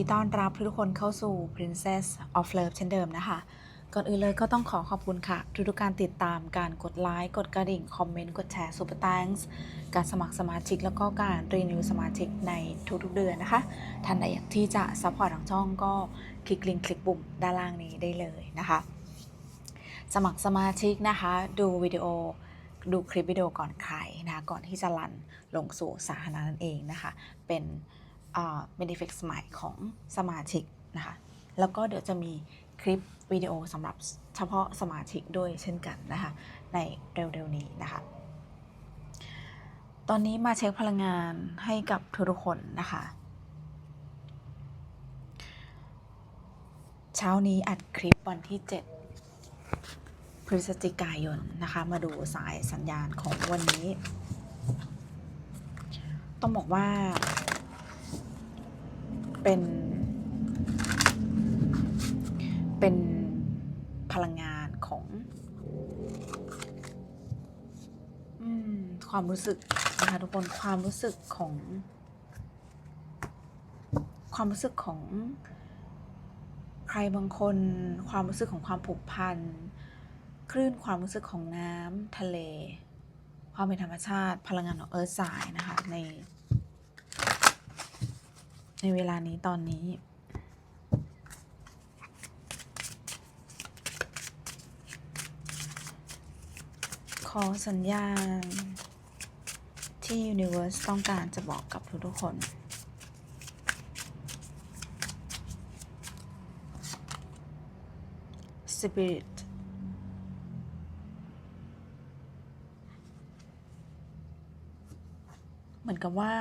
ดีต้อนรับทุกคนเข้าสู่ Princess of Love เช่นเดิมนะคะ ก่อนอื่นเลยก็ต้องขอขอบคุณค่ะ ทุกการติดตามการกดไลค์ กดกระดิ่ง คอมเมนต์ กดแชร์ Super Thanks การสมัครสมาชิก แล้วก็การรีนิวสมาชิกในทุกๆเดือนนะคะ ท่านใดอยากที่จะซัพพอร์ตทางช่องก็คลิกลิงก์คลิกปุ่มด้านล่างนี้ได้เลยนะคะ สมัครสมาชิกนะคะ ดูวิดีโอดูคลิปวิดีโอก่อนใครนะคะก่อนที่จะรันลงสู่สาธารณะนั่นเองนะคะ เป็น เบนฟิกใหม่ของสมาชิกนะคะ แล้วก็เดี๋ยวจะมีคลิปวิดีโอสำหรับเฉพาะสมาชิกด้วยเช่นกันนะคะ ในเร็วๆนี้นะคะ ตอนนี้มาเช็คพลังงานให้กับทุกคนนะคะ เช้านี้อัดคลิปวันที่ 7 พฤศจิกายนนะคะ มาดูสายสัญญาณของวันนี้ ต้องบอกว่า เป็น เป็นพลังงานของอความรู้สึกนะคะทุกคนความรู้สึกของ ความรู้สึกของใครบางคน ความรู้สึกของความผูกพันคลื่นความรู้สึกของน้ำทะเล ความเป็นธรรมชาติ พลังงานของเอิร์ธสายนะคะใน ในเวลานี้ตอนนี้ ขอสัญญาณ ที่ Universe ต้องการจะบอกกับทุกๆคน Spirit เหมือนกับว่า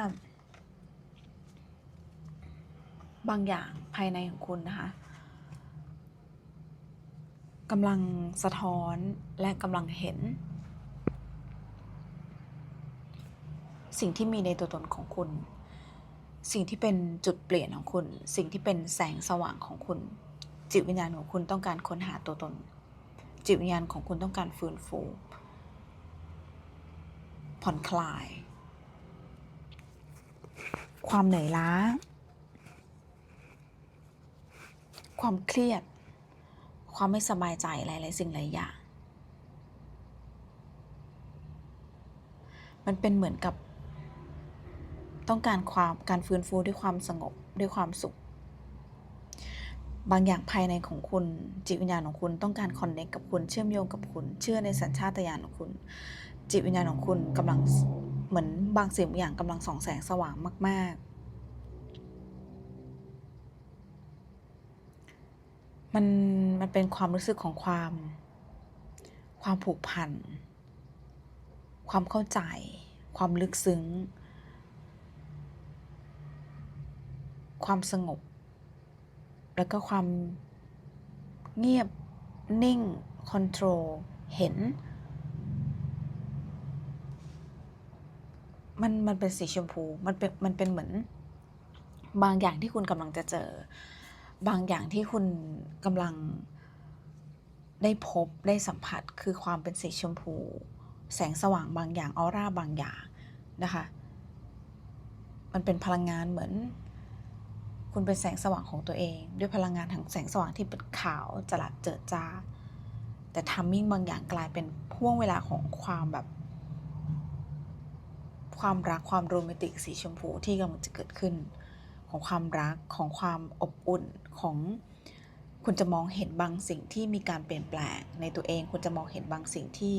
บางอย่างภายในของคุณนะคะกำลังสะท้อนและกำลังเห็น สิ่งที่มีในตัวตนของคุณ สิ่งที่เป็นจุดเปลี่ยนของคุณ สิ่งที่เป็นแสงสว่างของคุณ จิตวิญญาณของคุณต้องการค้นหาตัวตน จิตวิญญาณของคุณต้องการฟื้นฟู ผ่อนคลาย ความเหนื่อยล้า ความเครียด ความไม่สบายใจหลายๆสิ่งหลายอย่าง มันเป็นเหมือนกับ ต้องการความการฟื้นฟูด้วยความสงบด้วยความสุข บางอย่างภายในของคุณจิตวิญญาณของคุณต้องการคอนเนคกับคุณเชื่อมโยงกับคุณ เชื่อในสัญชาตญาณของคุณ จิตวิญญาณของคุณกำลังเหมือนบางสิ่งบางอย่างกำลังส่องแสงสว่างมาก ๆ มันมันเป็นความรู้สึกของความ ความผูกพัน ความเข้าใจ ความลึกซึ้ง ความสงบ แล้วก็ความเงียบนิ่งคอนโทรลเห็น มันมันเป็นสีชมพู มันเป็นมันเป็นเหมือนบางอย่างที่คุณกำลังจะเจอ บางอย่างที่คุณกำลังได้พบได้สัมผัสคือความเป็นสีชมพู แสงสว่างบางอย่างออร่าบางอย่างนะคะ มันเป็นพลังงานเหมือน คุณเป็นแสงสว่างของตัวเอง ด้วยพลังงานของแสงสว่างที่เป็นขาวจลัดเจิดจ้าแต่ทัมมิ่งบางอย่างกลายเป็นพ่วงเวลาของความแบบ ความรักความโรแมนติกสีชมพูที่กำลังจะเกิดขึ้น ของความรักของความอบอุ่นของคุณจะมองเห็นบางสิ่งที่มีการเปลี่ยนแปลงในตัวเอง คุณจะมองเห็นบางสิ่งที่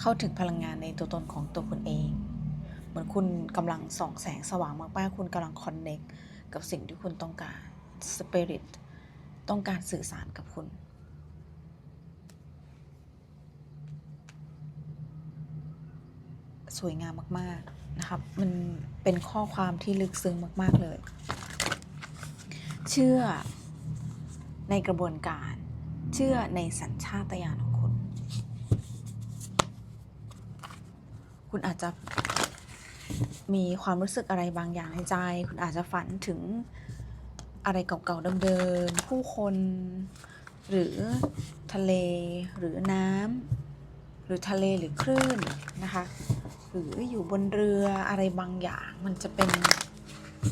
เข้าถึงพลังงานในตัวตนของตัวคุณเอง เหมือนคุณกำลังส่องแสงสว่างมากๆคุณกำลังคอนเน็กกับสิ่งที่คุณต้องการสเปริตต้องการสื่อสารกับคุณสวยงามมาก ๆ นะครับมันเป็นข้อความที่ลึกซึ้งมาก ๆ เลย เชื่อในกระบวนการ เชื่อในสัญชาตญาณของคุณ คุณอาจจะมีความรู้สึกอะไรบางอย่างในใจ คุณอาจจะฝันถึงอะไรเก่าๆเดิมๆผู้คน หรือทะเล หรือน้ำหรือทะเลหรือคลื่นนะคะ หรืออยู่บนเรืออะไรบางอย่าง มันจะเป็น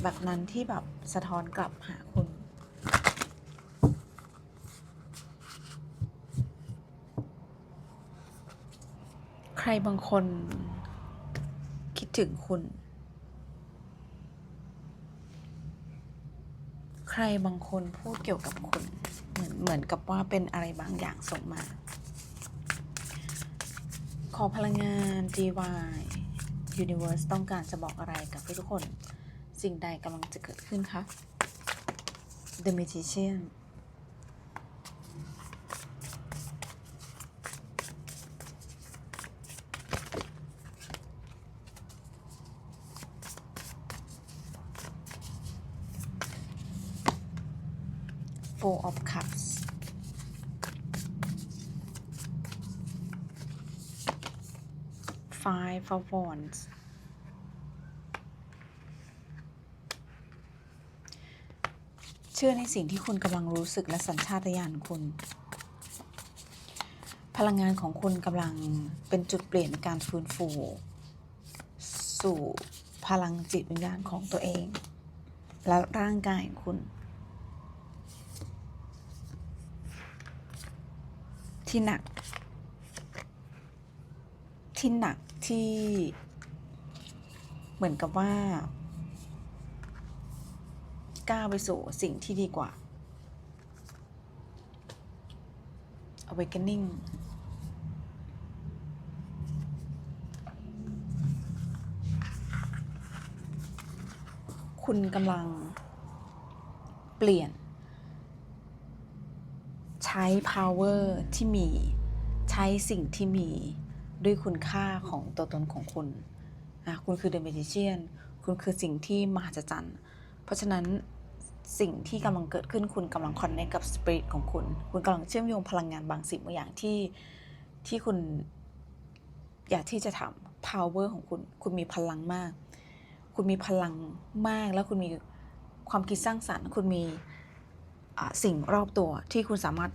แบบนั้นที่แบบสะท้อนกลับหาคุณใครบางคนคิดถึงคุณ ใครบางคนพูดเกี่ยวกับคุณ เหมือนเหมือนกับว่าเป็นอะไรบางอย่างส่งมา ขอพลังงาน DY Universe ต้องการจะบอกอะไรกับทุกคน สิ่งใดกำลังจะเกิดขึ้นคะ The Magician Four of Cups Five of Wands เชื่อในสิ่งที่คุณกำลังรู้สึกและสัญชาตญาณคุณ พลังงานของคุณกำลังเป็นจุดเปลี่ยนในการฟื้นฟู สู่พลังจิตวิญญาณของตัวเอง และร่างกายของคุณ ที่หนัก ที่หนัก ที่เหมือนกับว่าก้าวไปสู่สิ่งที่ดีกว่า awakening คุณกำลังเปลี่ยน ใช้ power ที่มี ใช้สิ่งที่มี ด้วยคุณค่าของตัวตนของคุณนะคุณคือ The Magician คุณคือสิ่งที่มหัศจรรย์ เพราะฉะนั้นสิ่งที่กำลังเกิดขึ้นคุณกำลังคอนเน c กับสปิริตของคุณ คุณกำลังเชื่อมโยงพลังงานบางสิ่งบางอย่างที่ที่คุณอยากที่จะทำ power ของคุณ คุณมีพลังมาก คุณมีพลังมาก แล้วคุณมีความคิดสร้างสรรค์ คุณมีสิ่งรอบตัวที่คุณสามารถ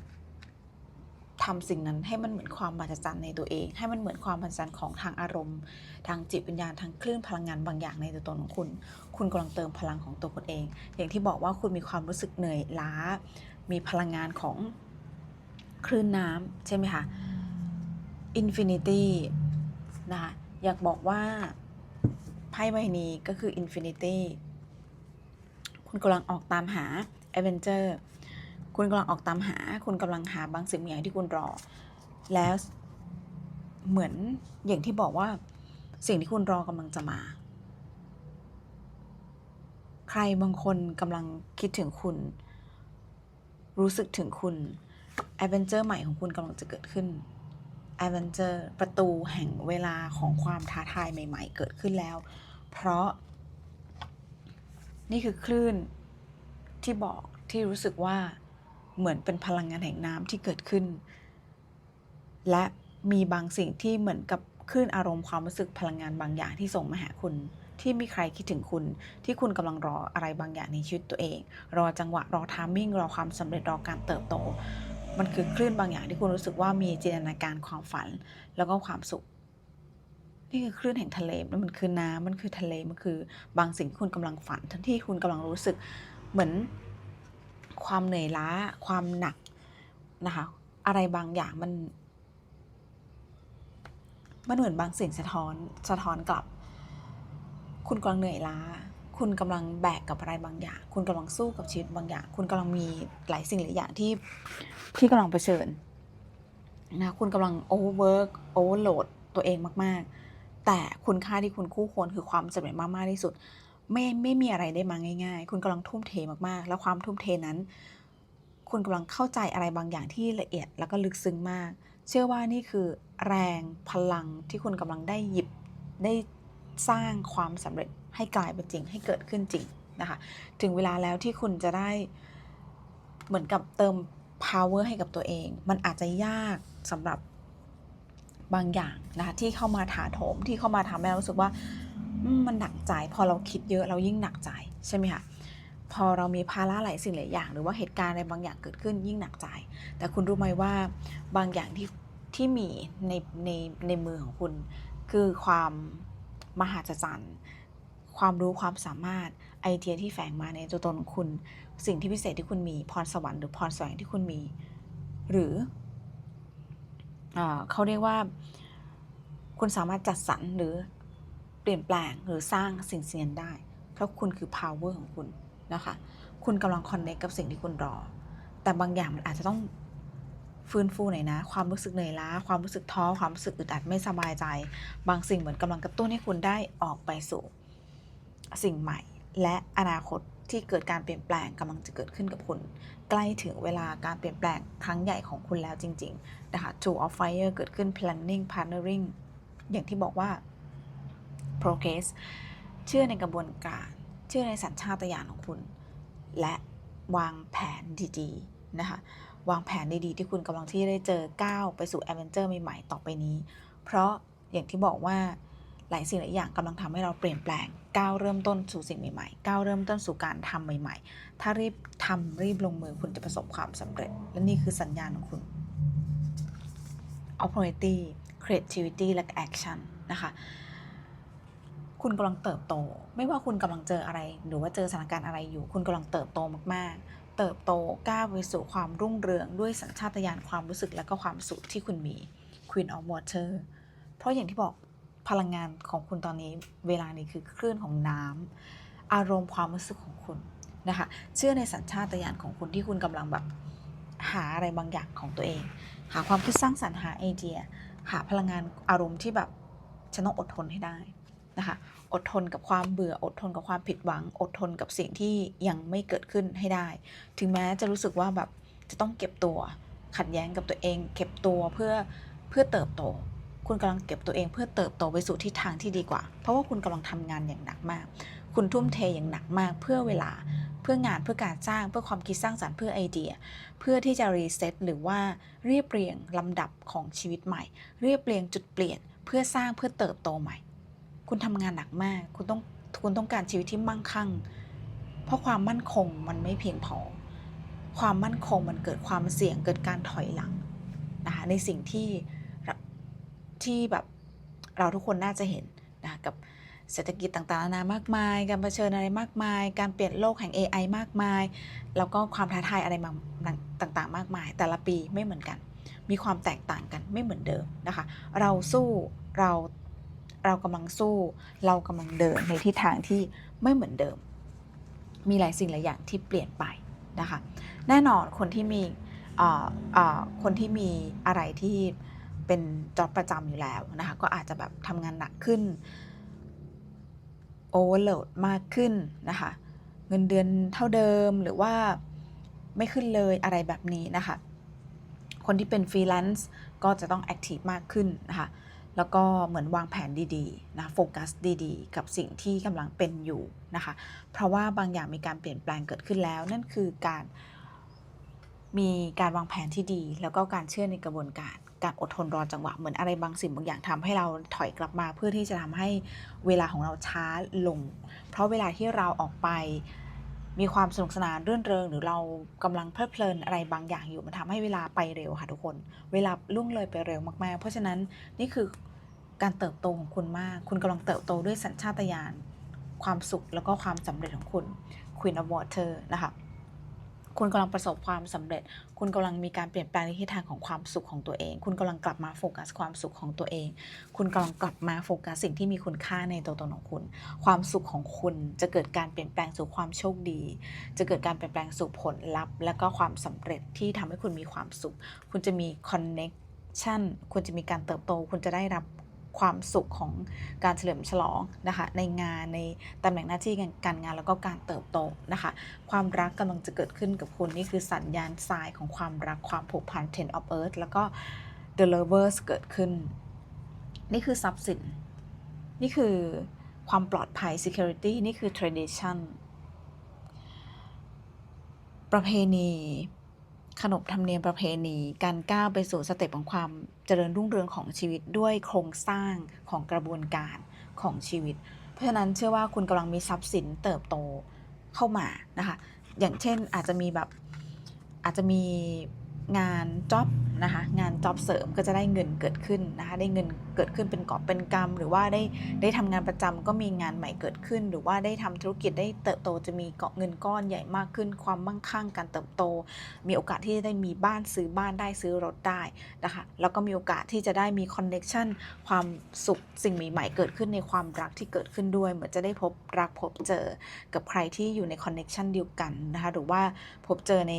ทำสิ่งนั้นให้มันเหมือนความมหัศจรรย์ในตัวเอง ให้มันเหมือนความมหัศจรรย์ของทางอารมณ์ ทางจิตวิญญาณทางคลื่นพลังงานบางอย่างในตัวตนของคุณ คุณกำลังเติมพลังของตัวคุณเอง อย่างที่บอกว่าคุณมีความรู้สึกเหนื่อยล้า มีพลังงานของคลื่นน้ำใช่ไหมคะ Infinity นะคะอยากบอกว่าไพ่ใบนี้ก็คือ Infinity คุณกำลังออกตามหา Adventure คุณกำลังออกตามหา คุณกำลังหาบางสิ่งบางอย่างที่คุณรอ แล้วเหมือนอย่างที่บอกว่า สิ่งที่คุณรอกำลังจะมา ใครบางคนกำลังคิดถึงคุณ รู้สึกถึงคุณแอดเวนเจอร์ใหม่ของคุณกำลังจะเกิดขึ้นแอดเวนเจอร์ประตูแห่งเวลาของความท้าทายใหม่ ๆ เกิดขึ้นแล้ว เพราะ นี่คือคลื่นที่บอกที่รู้สึกว่า เหมือนเป็นพลังงานแห่งน้ำที่เกิดขึ้น และมีบางสิ่งที่เหมือนกับคลื่นอารมณ์ความรู้สึกพลังงานบางอย่างที่ส่งมาหาคุณ ที่มีใครคิดถึงคุณ ที่คุณกำลังรออะไรบางอย่างในชีวิตตัวเอง รอจังหวะรอทามมิ่งรอความสำเร็จรอการเติบโต มันคือคลื่นบางอย่างที่คุณรู้สึกว่ามีจินตนาการความฝัน แล้วก็ความสุข นี่คือคลื่นแห่งทะเลมันคือน้ำมันคือทะเลมันคือบางสิ่งที่คุณกำลังฝัน ทั้งที่คุณกำลังรู้สึกเหมือน ความเหนื่อยล้า ความหนักนะคะ อะไรบางอย่างมัน มันเหมือนบางสิ่งสะท้อนสะท้อนกลับ คุณกำลังเหนื่อยล้า คุณกำลังแบกกับอะไรบางอย่าง คุณกำลังสู้กับชีวิตบางอย่าง คุณกำลังมีหลายสิ่งหลายอย่างที่ที่กำลังเผชิญนะคุณกำลังโอเวอร์เวิร์กโอเวอร์โหลดตัวเองมาก ๆ แต่คุณค่าที่คุณคู่ควรคือความสำเร็จมาก ๆ ที่สุด ไม่ไม่มีอะไรได้มาง่าย ๆ คุณกำลังทุ่มเทมากๆ แล้วความทุ่มเทนั้น คุณกำลังเข้าใจอะไรบางอย่างที่ละเอียดแล้วก็ลึกซึ้งมาก เชื่อว่านี่คือแรงพลังที่คุณกำลังได้หยิบได้สร้างความสำเร็จให้กลายเป็นจริงให้เกิดขึ้นจริงนะคะถึงเวลาแล้วที่คุณจะได้เหมือนกับเติม power ให้กับตัวเอง มันอาจจะยากสำหรับบางอย่างนะคะที่เข้ามาถาโถมที่เข้ามาทำให้เรารู้สึกว่า มันหนักใจ พอเราคิดเยอะเรายิ่งหนักใจใช่ไหมคะพอเรามีภาระหลายสิ่งหลายอย่าง หรือว่าเหตุการณ์อะไรบางอย่างเกิดขึ้นยิ่งหนักใจ แต่คุณรู้ไหมว่าบางอย่างที่ที่มีในในในมือของคุณ คือความมหัศจรรย์ความรู้ความสามารถไอเดียที่แฝงมาในตัวตนของคุณ สิ่งที่พิเศษที่คุณมีพรสวรรค์หรือพรแสวงที่คุณมี หรืออาเขาเรียกว่า คุณสามารถจัดสรรหรือ เปลี่ยนแปลงหรือสร้างสิ่งเสิ่งนั้นได้ เพราะคุณคือ power ของคุณนะคะ คุณกำลัง connect กับสิ่งที่คุณรอ แต่บางอย่างมันอาจจะต้องฟื้นฟูหน่อยนะ ความรู้สึกเหนื่อยล้า ความรู้สึกท้อ ความรู้สึกอึดอัดไม่สบายใจ บางสิ่งเหมือนกำลังกระตุ้นให้คุณได้ออกไปสู่ สิ่งใหม่ และอนาคตที่เกิดการเปลี่ยนแปลงกำลังจะเกิดขึ้นกับคุณ ใกล้ถึงเวลาการเปลี่ยนแปลงครั้งใหญ่ของคุณแล้วจริง ๆ นะคะ Two of Fire เกิดขึ้น planning partnering อย่างที่บอกว่า progress เชื่อในกระบวนการ เชื่อในสัญชาตญาณของคุณ และวางแผนดีๆนะคะ วางแผนดีๆ ที่คุณกำลังที่ได้เจอก้าวไปสู่แอดเวนเจอร์ใหม่ๆต่อไปนี้ เพราะอย่างที่บอกว่าหลายสิ่งหลายอย่างกำลังทำให้เราเปลี่ยนแปลงก้าวเริ่มต้นสู่สิ่งใหม่ๆก้าวเริ่มต้นสู่การทำใหม่ ๆ ถ้ารีบทำรีบลงมือคุณจะประสบความสำเร็จ และนี่คือสัญญาณของคุณ opportunity creativity และ action นะคะ คุณกำลังเติบโต ไม่ว่าคุณกำลังเจออะไร หรือว่าเจอสถานการณ์อะไรอยู่ คุณกำลังเติบโตมากๆ เติบโตก้าวไปสู่ความรุ่งเรืองด้วยสัญชาตญาณความรู้สึกและก็ความสุขที่คุณมี Queen of Water เพราะอย่างที่บอกพลังงานของคุณตอนนี้เวลานี้คือคลื่นของน้ำอารมณ์ความรู้สึกของคุณนะคะเชื่อในสัญชาตญาณของคุณที่คุณกำลังแบบหาอะไรบางอย่างของตัวเอง หาความคิดสร้างสรรค์หาไอเดีย หาพลังงานอารมณ์ที่แบบฉันต้องอดทนให้ได้ นะคะอดทนกับความเบื่ออดทนกับความผิดหวัง อดทนกับสิ่งที่ยังไม่เกิดขึ้นให้ได้ ถึงแม้จะรู้สึกว่าแบบจะต้องเก็บตัว ขัดแย้งกับตัวเอง เก็บตัวเพื่อเพื่อเติบโต คุณกำลังเก็บตัวเองเพื่อเติบโตไปสู่ทิศทางที่ดีกว่า เพราะว่าคุณกำลังทำงานอย่างหนักมาก คุณทุ่มเทอย่างหนักมาก เพื่อเวลาเพื่องานเพื่อการสร้างเพื่อความคิดสร้างสรรค์เพื่อไอเดีย เพื่อที่จะรีเซ็ตหรือว่าเรียบเรียงลำดับของชีวิตใหม่ เรียบเรียงจุดเปลี่ยน เพื่อสร้างเพื่อเติบโตใหม่ คุณทำงานหนักมาก คุณต้องคุณต้องการชีวิตที่มั่งคั่ง เพราะความมั่นคงมันไม่เพียงพอ ความมั่นคงมันเกิดความเสี่ยงเกิดการถอยหลังนะคะในสิ่งที่ที่แบบเราทุกคนน่าจะเห็นนะะกับเศรษฐกิจต่างๆนานามากมาย การเผชิญอะไรมากมาย การเปลี่ยนโลกแห่ง AI มากมาย แล้วก็ความท้าทายอะไรมาต่างๆ มากมาย แต่ละปีไม่เหมือนกัน มีความแตกต่างกันไม่เหมือนเดิมนะคะ เราสู้เรา เรากำลังสู้ เรากำลังเดินในทิศทางที่ไม่เหมือนเดิม มีหลายสิ่งหลายอย่างที่เปลี่ยนไปนะคะแน่นอนคนที่มีคนที่มีอะไรที่เป็นจ็อบประจำอยู่แล้วนะคะก็อาจจะแบบทำงานหนักขึ้นโอเวอร์โหลดมากขึ้นนะคะเงินเดือนเท่าเดิมหรือว่าไม่ขึ้นเลยอะไรแบบนี้นะคะคนที่เป็นฟรีแลนซ์ก็จะต้องแอคทีฟมากขึ้นนะคะ แล้วก็เหมือนวางแผนดีๆนะโฟกัสดีๆ กับสิ่งที่กำลังเป็นอยู่นะคะ เพราะว่าบางอย่างมีการเปลี่ยนแปลงเกิดขึ้นแล้ว นั่นคือการมีการวางแผนที่ดี แล้วก็การเชื่อในกระบวนการ การอดทนรอจังหวะเหมือนอะไรบางสิ่งบางอย่างทำให้เราถอยกลับมา เพื่อที่จะทำให้เวลาของเราช้าลง เพราะเวลาที่เราออกไป มีความสนุกสนานรื่นเริง หรือเรากำลังเพลิดเพลินอะไรบางอย่างอยู่มันทำให้เวลาไปเร็วค่ะทุกคน เวลาล่วงเลยไปเร็วมากๆ เพราะฉะนั้นนี่คือการเติบโตของคุณมาก คุณกำลังเติบโตด้วยสัญชาตญาณความสุขแล้วก็ความสำเร็จของคุณ Queen of Water นะคะ คุณกำลังประสบความสำเร็จ คุณกำลังมีการเปลี่ยนแปลงในทิศทางของความสุขของตัวเอง คุณกำลังกลับมาโฟกัสความสุขของตัวเอง คุณกำลังกลับมาโฟกัสสิ่งที่มีคุณค่าในตัวตนของคุณ ความสุขของคุณจะเกิดการเปลี่ยนแปลงสู่ความโชคดี จะเกิดการเปลี่ยนแปลงสู่ผลลัพธ์ และก็ความสำเร็จที่ทำให้คุณมีความสุข คุณจะมีคอนเน็กชันคุณจะมีการเติบโต คุณจะได้รับ ความสุขของการเฉลิมฉลองนะคะในงานในตำแหน่งหน้าที่การงานแล้วก็การเติบโตนะคะ ความรักกำลังจะเกิดขึ้นกับคุณนี่คือสัญญาณทรายของความรักความผูกพัน Ten of Earth แล้วก็ The Lovers เกิดขึ้น นี่คือทรัพย์สิน นี่คือความปลอดภัย security นี่คือ tradition ประเพณี ขนบธรรมเนียมประเพณี การก้าวไปสู่สเต็ปของความเจริญรุ่งเรืองของชีวิตด้วยโครงสร้างของกระบวนการของชีวิต เพราะฉะนั้นเชื่อว่าคุณกำลังมีทรัพย์สินเติบโตเข้ามานะคะ อย่างเช่นอาจจะมีแบบอาจจะมีงานจ็อบ นะคะงานจ็อบเสริมก็จะได้เงินเกิดขึ้นนะคะได้เงินเกิดขึ้นเป็นกอบเป็นกำหรือว่าได้ได้ทำงานประจำก็มีงานใหม่เกิดขึ้น หรือว่าได้ทำธุรกิจได้เติบโตจะมีเกาะเงินก้อนใหญ่มากขึ้น ความมั่งคั่งการเติบโต มีโอกาสที่จะได้มีบ้านซื้อบ้านได้ซื้อรถได้นะคะแล้วก็มีโอกาสที่จะได้มีคอนเน็ชันความสุขสิ่งใหม่ๆเกิดขึ้นในความรักที่เกิดขึ้นด้วย เหมือนจะได้พบรักพบเจอกับใครที่อยู่ในคอนเน็ชันเดียวกันนะคะหรือว่าพบเจอใน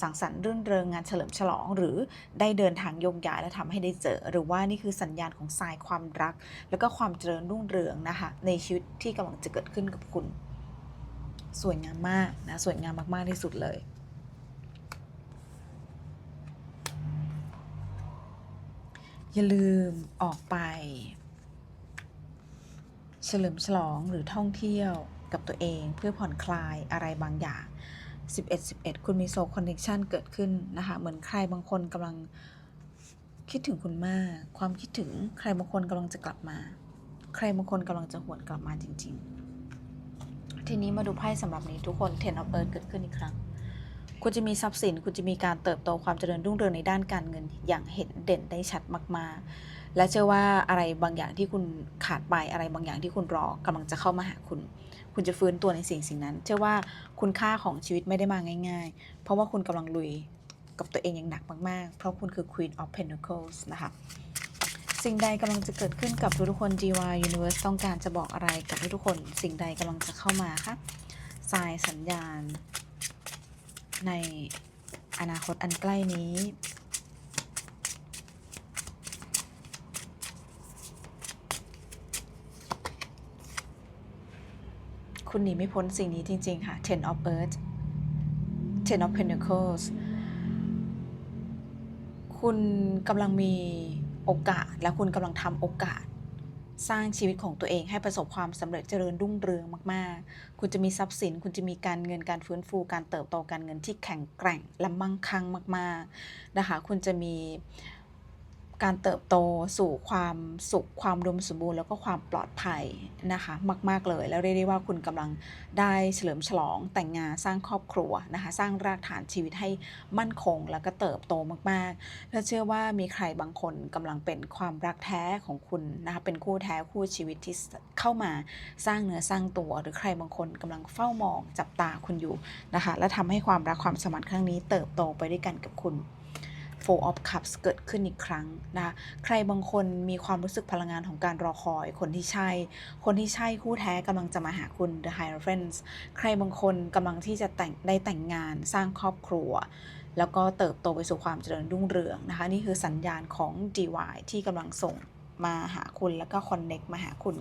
สังสรรค์รื่นเริงงานเฉลิมฉลองหรือได้เดินทางยกย้ายและทำให้ได้เจอ หรือว่านี่คือสัญญาณของสายความรัก แล้วก็ความเจริญรุ่งเรืองนะคะในชีวิตที่กำลังจะเกิดขึ้นกับคุณ สวยงามมากนะสวยงามมาก ๆ ที่สุดเลยอย่าลืมออกไป เฉลิมฉลองหรือท่องเที่ยวกับตัวเองเพื่อผ่อนคลายอะไรบางอย่าง 11 11 คุณมีโซคอนเน c ชันเกิดขึ้นนะคะ เหมือนใครบางคนกำลังคิดถึงคุณมาก ความคิดถึงใครบางคนกำลังจะกลับมา ใครบางคนกำลังจะหวนกลับมาจริง ๆ ทีนี้มาดูไพ่สำหรับนี้ทุกคน Ten of Earth เกิดขึ้นอีกครั้ง คุณจะมีทรัพย์สิน คุณจะมีการเติบโตความเจริญรุ่งเรืองในด้านการเงินอย่างเห็นเด่นได้ชัดมาก ๆ และเชื่อว่าอะไรบางอย่างที่คุณขาดไปอะไรบางอย่างที่คุณรอกำลังจะเข้ามาหาคุณ คุณจะฟื้นตัวในสิ่งสิ่งนั้น เชื่อว่าคุณค่าของชีวิตไม่ได้มาง่าย ๆ เพราะว่าคุณกำลังลุยกับตัวเองอย่างหนักมากๆ เพราะคุณคือ Queen of Pentacles นะคะ สิ่งใดกำลังจะเกิดขึ้นกับทุกคน GY Universe ต้องการจะบอกอะไรกับทุกคน สิ่งใดกำลังจะเข้ามาคะสายสัญญาณ ในอนาคตอันใกล้นี้ คุณหนีไม่พ้นสิ่งนี้จริง ๆ ค่ะ Ten of Earth Ten of Pentacles คุณกำลังมีโอกาสและคุณกำลังทำโอกาส สร้างชีวิตของตัวเองให้ประสบความสำเร็จเจริญรุ่งเรืองมาก ๆ คุณจะมีทรัพย์สิน คุณจะมีการเงินการฟื้นฟู การเติบโตการเงินที่แข็งแกร่งและมั่งคั่งมาก ๆ นะคะ คุณจะมี การเติบโตสู่ความสุขความอุดมสมบูรณ์ แล้วก็ความปลอดภัยนะคะมาก ๆ เลย แล้วเรียกได้ว่าคุณกำลังได้เฉลิมฉลองแต่งงานสร้างครอบครัวนะคะสร้างรากฐานชีวิตให้มั่นคง แล้วก็เติบโตมากๆ และเชื่อว่ามีใครบางคนกำลังเป็นความรักแท้ของคุณนะคะเป็นคู่แท้คู่ชีวิตที่เข้ามาสร้างเนื้อสร้างตัว หรือใครบางคนกำลังเฝ้ามองจับตาคุณอยู่นะคะและทำให้ความรักความสมานครั้งนี้เติบโตไปด้วยกันกับคุณ Four of Cups เกิดขึ้นอีกครั้งนะคะใครบางคนมีความรู้สึกพลังงานของการรอคอย คนที่ใช่ คนที่ใช่คู่แท้กำลังจะมาหาคุณ The Hierophant ใครบางคนกำลังที่จะแต่งได้แต่งงานสร้างครอบครัว แล้วก็เติบโตไปสู่ความเจริญรุ่งเรืองนะคะ นี่คือสัญญาณของ DY ที่กำลังส่งมาหาคุณแล้วก็ Connect มาหาคุณ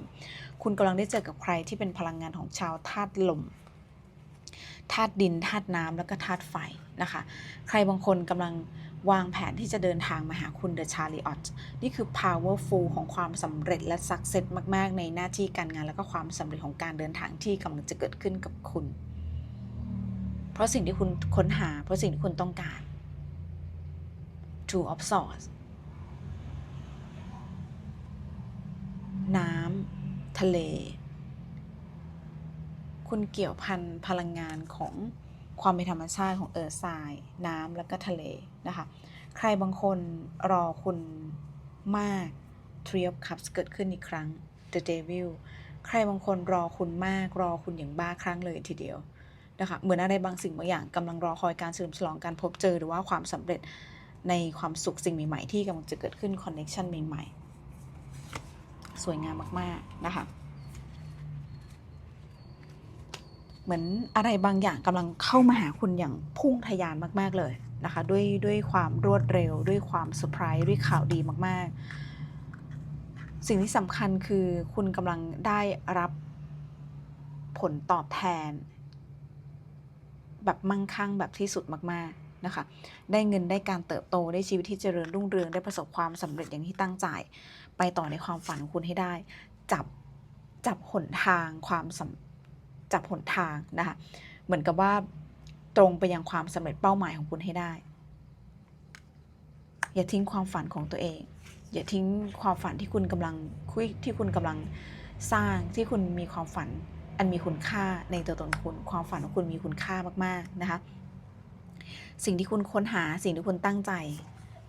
คุณกำลังได้เจอกับใครที่เป็นพลังงานของชาวธาตุลมธาตุดินธาตุน้ำแล้วก็ธาตุไฟนะคะ ใครบางคนกำลัง วางแผนที่จะเดินทางมาหาคุณ The Chariot นี่คือ powerful ของความสำเร็จและ success มาก ๆ ในหน้าที่การงาน แล้วก็ความสำเร็จของการเดินทางที่กำลังจะเกิดขึ้นกับคุณ เพราะสิ่งที่คุณค้นหา เพราะสิ่งที่คุณต้องการ Two of Swords น้ำทะเล คุณเกี่ยวพันพลังงานของความเป็นธรรมชาติของเอิร์ธทราย น้ำแล้วก็ทะเลนะคะ ใครบางคนรอคุณมาก Three of Cups เกิดขึ้นอีกครั้ง The Devil ใครบางคนรอคุณมาก รอคุณอย่างบ้าครั้งเลยทีเดียวนะคะ เหมือนอะไรบางสิ่งบางอย่างกำลังรอคอยการเฉลิมฉลองการพบเจอหรือว่าความสำเร็จในความสุขสิ่งใหม่ๆ ที่กำลังจะเกิดขึ้นคอนเน็ชันใหม่ๆ สวยงามมากๆนะคะ เหมือนอะไรบางอย่างกำลังเข้ามาหาคุณอย่างพุ่งทะยานมากๆเลย นะคะด้วยด้วยความรวดเร็ว ด้วยความเซอร์ไพรส์ด้วยข่าวดีมาก ๆ สิ่งที่สำคัญคือคุณกำลังได้รับผลตอบแทน แบบมั่งคั่งแบบที่สุดมาก ๆนะคะได้เงินได้การเติบโตได้ชีวิตที่เจริญรุ่งเรืองได้ประสบความสำเร็จอย่างที่ตั้งใจ ไปต่อในความฝันของคุณให้ได้ จับจับหนทางความสำจับหนทางนะคะเหมือนกับว่า ตรงไปยังความสำเร็จเป้าหมายของคุณให้ได้ อย่าทิ้งความฝันของตัวเอง อย่าทิ้งความฝันที่คุณกำลังคุยที่คุณกำลังสร้างที่คุณมีความฝันอันมีคุณค่าในตัวตนคุณ ความฝันของคุณมีคุณค่ามากๆนะคะ สิ่งที่คุณค้นหาสิ่งที่คุณตั้งใจ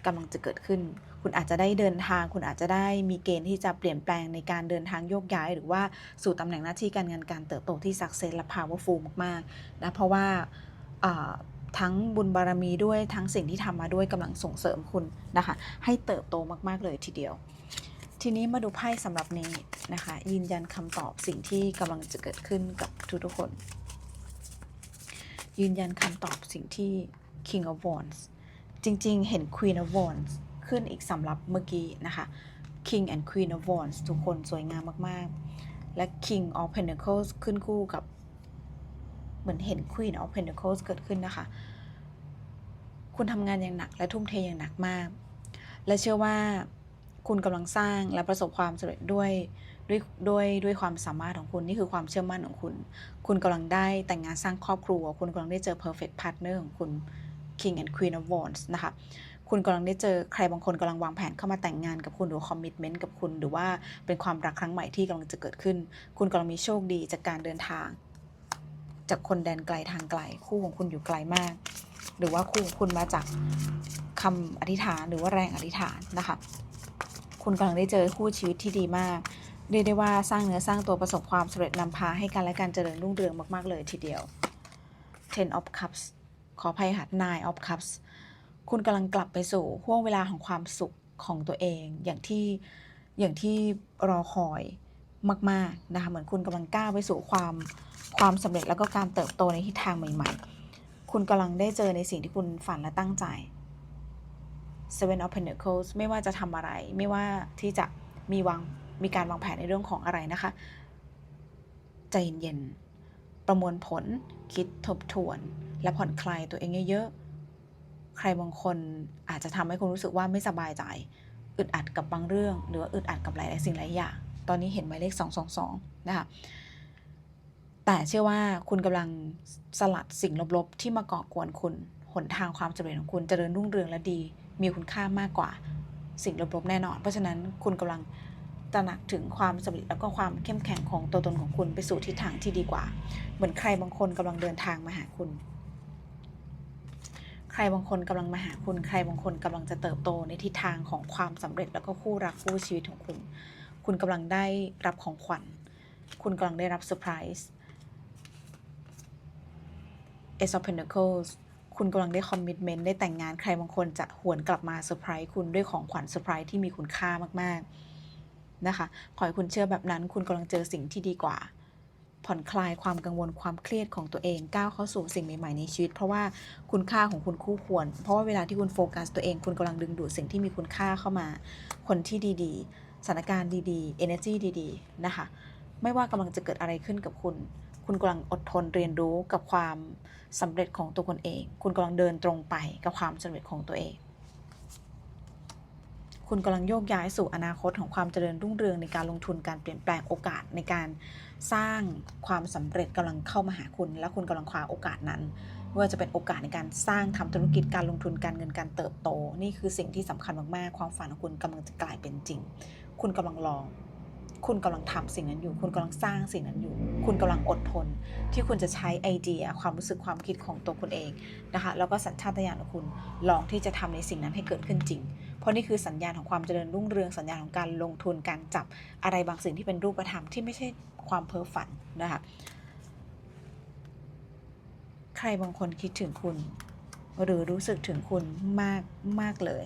กำลังจะเกิดขึ้น คุณอาจจะได้เดินทาง คุณอาจจะได้มีเกณฑ์ที่จะเปลี่ยนแปลงในการเดินทางโยกย้าย หรือว่าสู่ตำแหน่งหน้าที่การงานการเติบโตที่สักเซสและ powerful มากๆนะเพราะว่า ทั้งบุญบารมีด้วยทั้งสิ่งที่ทำมาด้วยกำลังส่งเสริมคุณนะคะ ให้เติบโตมากๆเลยทีเดียว ทีนี้มาดูไพ่สำหรับนี้นะคะ ยืนยันคำตอบสิ่งที่กำลังจะเกิดขึ้นกับทุกๆคน ยืนยันคำตอบสิ่งที่ King of Wands จริงๆ เห็น Queen of Wands ขึ้นอีกสำหรับเมื่อกี้นะคะ King and Queen of Wands ทุกคนสวยงามมากๆ และ King of Pentacles ขึ้นคู่กับ เหมือนเห็น Queen of Pentacles เกิดขึ้นนะคะ คุณทำงานอย่างหนักและทุ่มเทอย่างหนักมาก และเชื่อว่าคุณกำลังสร้างและประสบความสำเร็จด้วยด้วยด้วยด้วยความสามารถของคุณนี่คือความเชื่อมั่นของคุณ คุณกำลังได้แต่งงานสร้างครอบครัว คุณกำลังได้เจอ perfect partner ของคุณ King and Queen of Wands นะคะ คุณกำลังได้เจอใครบางคนกำลังวางแผนเข้ามาแต่งงานกับคุณหรือ commitment กับคุณ หรือว่าเป็นความรักครั้งใหม่ที่กำลังจะเกิดขึ้น คุณกำลังมีโชคดีจากการเดินทาง จากคนแดนไกลทางไกล คู่ของคุณอยู่ไกลมาก หรือว่าคู่ของคุณมาจากคำอธิษฐานหรือว่าแรงอธิษฐานนะคะ คุณกำลังได้เจอคู่ชีวิตที่ดีมากเรียกได้ว่าสร้างเนื้อสร้างตัวประสบความสำเร็จนำพาให้กันและกันเจริญรุ่งเรืองมาก ๆ เลยทีเดียว Ten of Cups ขออภัยค่ะ Nine of Cups คุณกำลังกลับไปสู่ห่วงเวลาของความสุขของตัวเอง อย่างที่อย่างที่รอคอย มากๆนะคะเหมือนคุณกำลังก้าวไปสู่ความความสำเร็จแล้วก็การเติบโตในทิศทางใหม่ ๆ คุณกำลังได้เจอในสิ่งที่คุณฝันและตั้งใจ Seven of Pentacles ไม่ว่าจะทำอะไร ไม่ว่าที่จะมีวางมีการวางแผนในเรื่องของอะไรนะคะ ใจเย็นๆประมวลผล คิดทบทวน และผ่อนคลายตัวเองเยอะๆ ใครบางคนอาจจะทำให้คุณรู้สึกว่าไม่สบายใจ อึดอัดกับบางเรื่อง หรือว่าอึดอัดกับหลายๆสิ่งหลายอย่าง ตอนนี้เห็นหมายเลข 222 นะคะ แต่เชื่อว่าคุณกำลังสลัดสิ่งลบๆ ที่มาก่อกวนคุณ หนทางความสำเร็จของคุณเจริญรุ่งเรืองและดี มีคุณค่ามากกว่าสิ่งลบๆ แน่นอน เพราะฉะนั้นคุณกำลังตระหนักถึงความสำเร็จแล้วก็ความเข้มแข็งของตัวตนของคุณไปสู่ทิศทางที่ดีกว่า เหมือนใครบางคนกำลังเดินทางมาหาคุณ ใครบางคนกำลังมาหาคุณ ใครบางคนกำลังจะเติบโตในทิศทางของความสำเร็จแล้วก็คู่รักคู่ชีวิตของคุณ คุณกำลังได้รับของขวัญ คุณกำลังได้รับเซอร์ไพรส์ Ace of Pentacles คุณกำลังได้คอมมิชเมนต์ได้แต่งงานใครบางคนจะหวนกลับมาเซอร์ไพรส์คุณด้วยของขวัญเซอร์ไพรส์ที่มีคุณค่ามาก ๆ นะคะ ขอให้คุณเชื่อแบบนั้นคุณกำลังเจอสิ่งที่ดีกว่า ผ่อนคลายความกังวลความเครียดของตัวเองก้าวเข้าสู่สิ่งใหม่ ๆ ในชีวิต เพราะว่าคุณค่าของคุณคู่ควร เพราะว่าเวลาที่คุณโฟกัสตัวเอง คุณกำลังดึงดูดสิ่งที่มีคุณค่าเข้ามา คนที่ดี ๆ สถานการณ์ดีๆ energy ดีๆ นะคะ ไม่ว่ากำลังจะเกิดอะไรขึ้นกับคุณ คุณกำลังอดทนเรียนรู้กับความสำเร็จของตัวคุณเอง คุณกำลังเดินตรงไปกับความสำเร็จของตัวเอง คุณกำลังโยกย้ายสู่อนาคตของความเจริญรุ่งเรืองในการลงทุนการเปลี่ยนแปลงโอกาสในการสร้างความสำเร็จกำลังเข้ามาหาคุณ และคุณกำลังคว้าโอกาสนั้นไม่ว่าจะเป็นโอกาสในการสร้างทำธุรกิจการลงทุนการเงินการเติบโต นี่คือสิ่งที่สำคัญมาก ๆ ความฝันของคุณกำลังจะกลายเป็นจริง คุณกำลังลอง คุณกำลังทำสิ่งนั้นอยู่ คุณกำลังสร้างสิ่งนั้นอยู่ คุณกำลังอดทน ที่คุณจะใช้ไอเดีย ความรู้สึกความคิดของตัวคุณเองนะคะแล้วก็สัญชาตญาณของคุณลองที่จะทำในสิ่งนั้นให้เกิดขึ้นจริง เพราะนี่คือสัญญาณของความเจริญรุ่งเรืองสัญญาณของการลงทุนการจับอะไรบางสิ่งที่เป็นรูปธรรมที่ไม่ใช่ความเพ้อฝันนะคะใครบางคนคิดถึงคุณ หรือรู้สึกถึงคุณมากมากเลย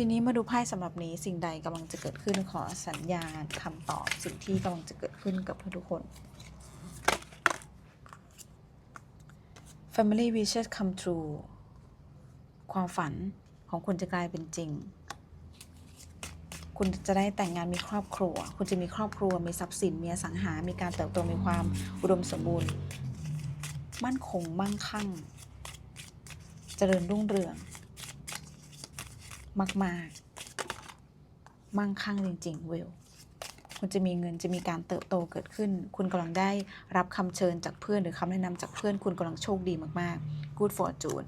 ทีนี้มาดูไพ่สำหรับนี้สิ่งใดกำลังจะเกิดขึ้นขอสัญญาณคำตอบสิ่งที่กำลังจะเกิดขึ้นกับทุกคน Family wishes come true ความฝันของคุณจะกลายเป็นจริง คุณจะได้แต่งงานมีครอบครัว คุณจะมีครอบครัว มีทรัพย์สิน มีอสังหา มีการเติบโต มีความอุดมสมบูรณ์ มั่นคง มั่งคั่ง เจริญรุ่งเรือง มาก ๆ มั่งคั่งจริงๆเวลคุณจะมีเงินจะมีการเติบโตเกิดขึ้น คุณกำลังได้รับคำเชิญจากเพื่อนหรือคำแนะนำจากเพื่อน คุณกำลังโชคดีมากๆ good fortune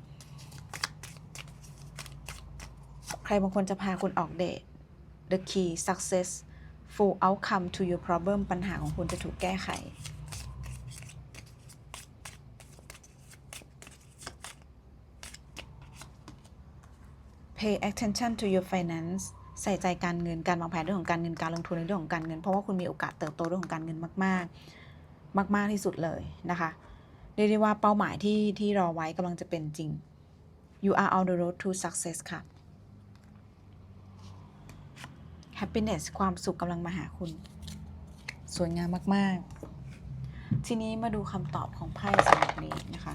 ใครบางคนจะพาคุณออกเดท the key success full outcome to your problem ปัญหาของคุณจะถูกแก้ไข pay attention to your finance ใส่ใจการเงินการวางแผนเรื่องของการเงินการลงทุนในเรื่องของการเงิน เพราะว่าคุณมีโอกาสเติบโตเรื่องของการเงินมาก ๆ มาก ๆ ที่สุดเลยนะคะเรียกได้ว่าเป้าหมายที่ที่รอไว้กำลังจะเป็นจริง you are on the road to success ค่ะ happiness ความสุขกำลังมาหาคุณ สวยงามมาก ๆ ทีนี้มาดูคำตอบของไพ่สำหรับนี้นะคะ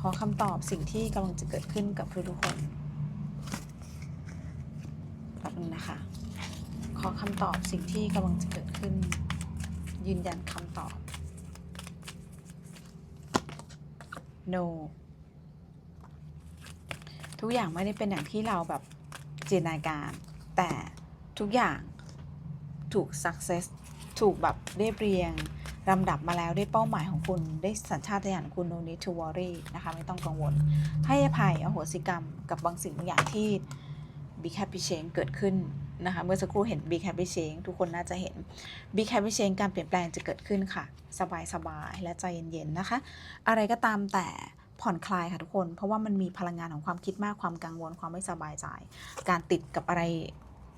ขอคำตอบสิ่งที่กำลังจะเกิดขึ้นกับทุกๆคนแป๊บนึ งนะคะ ขอคำตอบสิ่งที่กำลังจะเกิดขึ้น ยืนยันคำตอบ no ทุกอย่างไม่ได้เป็นอย่างที่เราแบบจินตนาการ แต่ทุกอย่างถูก success ถูกแบบเรียบเรียงลำดับมาแล้วได้เป้าหมายของคุณได้สัญชาตญาณคุณ no need to worry นะคะ ไม่ต้องกังวล ให้อภัยอโหสิกรรมกับบางสิ่งบางอย่างที่ big happy change เกิดขึ้นนะคะเมื่อสักครู่เห็น big happy change ทุกคนน่าจะเห็น big happy change การเปลี่ยนแปลงจะเกิดขึ้นค่ะ สบายๆและใจเย็นๆนะคะ อะไรก็ตามแต่ผ่อนคลายค่ะทุกคน เพราะว่ามันมีพลังงานของความคิดมากความกังวลความไม่สบายใจ การติดกับอะไร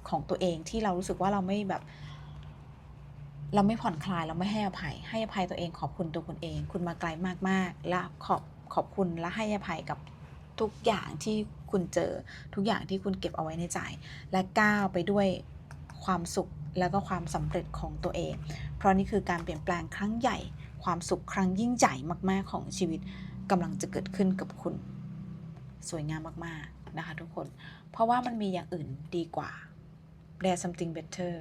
ของตัวเองที่เรารู้สึกว่าเราไม่แบบ เราไม่ผ่อนคลายเราไม่ให้อภัย ให้อภัยตัวเองขอบคุณตัวคุณเอง คุณมาไกลมากๆ และขอบขอบคุณและให้อภัยกับทุกอย่างที่ คุณเจอ ทุกอย่างที่คุณเก็บเอาไว้ในใจ และก้าวไปด้วยความสุขแล้วก็ความสำเร็จของตัวเอง เพราะนี่คือการเปลี่ยนแปลงครั้งใหญ่ ความสุขครั้งยิ่งใหญ่มาก ๆ ของชีวิตกำลังจะเกิดขึ้นกับคุณ สวยงามมาก ๆ นะคะทุกคน เพราะว่ามันมีอย่างอื่นดีกว่า There something better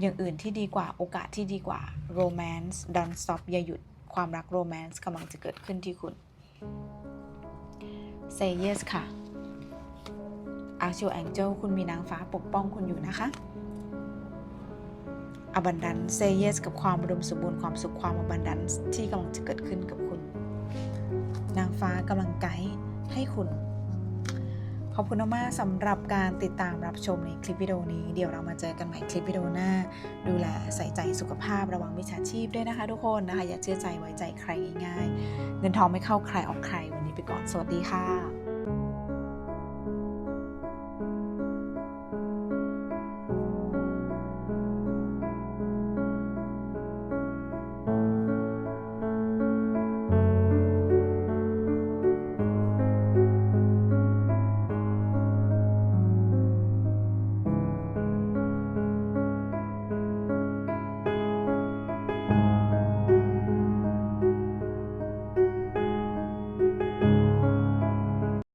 อย่างอื่นที่ดีกว่าโอกาสที่ดีกว่า romance don't stop อย่าหยุดความรัก romance กำลังจะเกิดขึ้นที่คุณ say yes ค่ะ Archangel Angel คุณมีนางฟ้าปกป้องคุณอยู่นะคะ abundance say yes กับความอุดมสมบูรณ์ความสุขความอบัตดันที่กำลังจะเกิดขึ้นกับคุณ นางฟ้ากำลังไกด์ให้คุณ อบคุณมากสำหรับการติดตามรับชมในคลิปวิดีโอนี้ เดี๋ยวเรามาเจอกันใหม่คลิปวิดีโอหน้า ดูแลใส่ใจสุขภาพระวังมิจฉาชีพด้วยนะคะ ทุกคนนะคะอย่าเชื่อใจไว้ใจใครง่ายๆเงินทองไม่เข้าใครออกใครวันนี้ไปก่อนสวัสดีค่ะ